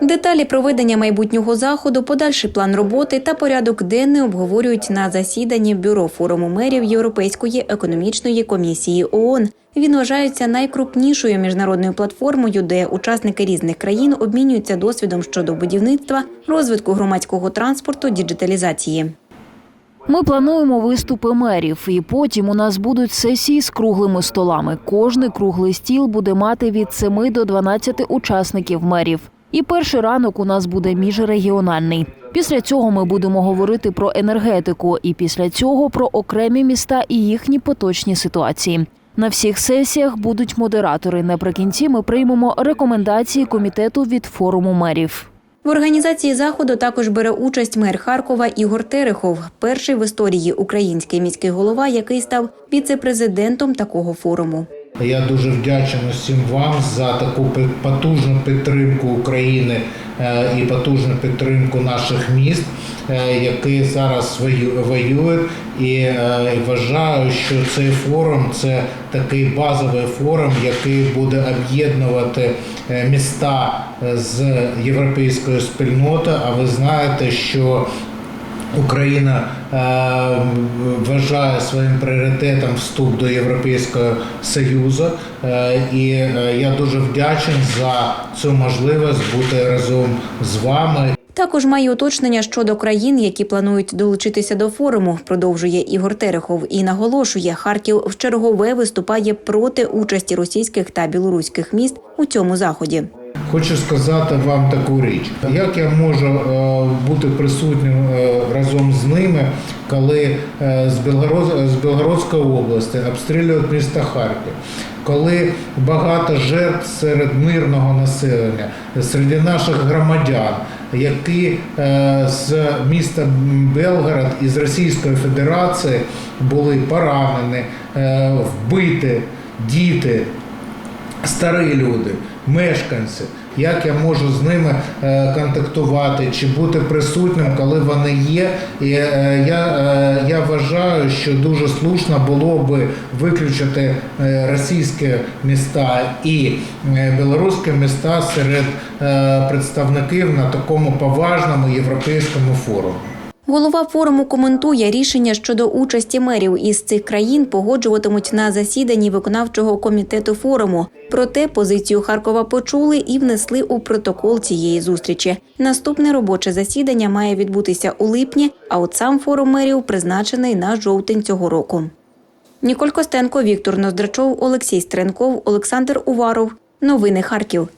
Деталі проведення майбутнього заходу, подальший план роботи та порядок денний обговорюють на засіданні бюро форуму мерів Європейської економічної комісії ООН. Він вважається найкрупнішою міжнародною платформою, де учасники різних країн обмінюються досвідом щодо будівництва, розвитку громадського транспорту, діджиталізації. Ми плануємо виступи мерів, і потім у нас будуть сесії з круглими столами. Кожний круглий стіл буде мати від 7 до 12 учасників мерів. І перший ранок у нас буде міжрегіональний. Після цього ми будемо говорити про енергетику, і після цього про окремі міста і їхні поточні ситуації. На всіх сесіях будуть модератори. Наприкінці ми приймемо рекомендації комітету від форуму мерів. В організації заходу також бере участь мер Харкова Ігор Терехов, перший в історії український міський голова, який став віце-президентом такого форуму. Я дуже вдячний усім вам за таку потужну підтримку України е, і потужну підтримку наших міст, е, які зараз воюють. І е, вважаю, що цей форум це такий базовий форум, який буде об'єднувати міста з європейською спільнотою. А ви знаєте, що Україна е, вважає своїм пріоритетом вступ до Європейського Союзу, е, і е, я дуже вдячний за цю можливість бути разом з вами Також має уточнення щодо країн, які планують долучитися до форуму. Продовжує Ігор Терехов і наголошує, Харків в чергове виступає проти участі російських та білоруських міст у цьому заході. Хочу сказати вам таку річ. Як я можу е, бути присутнім е, разом з ними, коли е, з, Білгород, з Білгородської області обстрілюють місто Харків, коли багато жертв серед мирного населення, серед наших громадян, які з міста Белгород із Російської Федерації були поранені, вбиті діти, старі люди, мешканці, як я можу з ними е, контактувати чи бути присутнім, коли вони є. І е, я, е, я вважаю, що дуже слушно було би виключити російські міста і білоруські міста серед представників на такому поважному європейському форумі. Голова форуму коментує рішення щодо участі мерів із цих країн погоджуватимуть на засіданні виконавчого комітету форуму. Проте позицію Харкова почули і внесли у протокол цієї зустрічі. Наступне робоче засідання має відбутися у липні, а от сам форум мерів призначений на жовтень цього року. Ніколь Костенко, Віктор Ноздрачов, Олексій Стренков, Олександр Уваров. Новини Харків.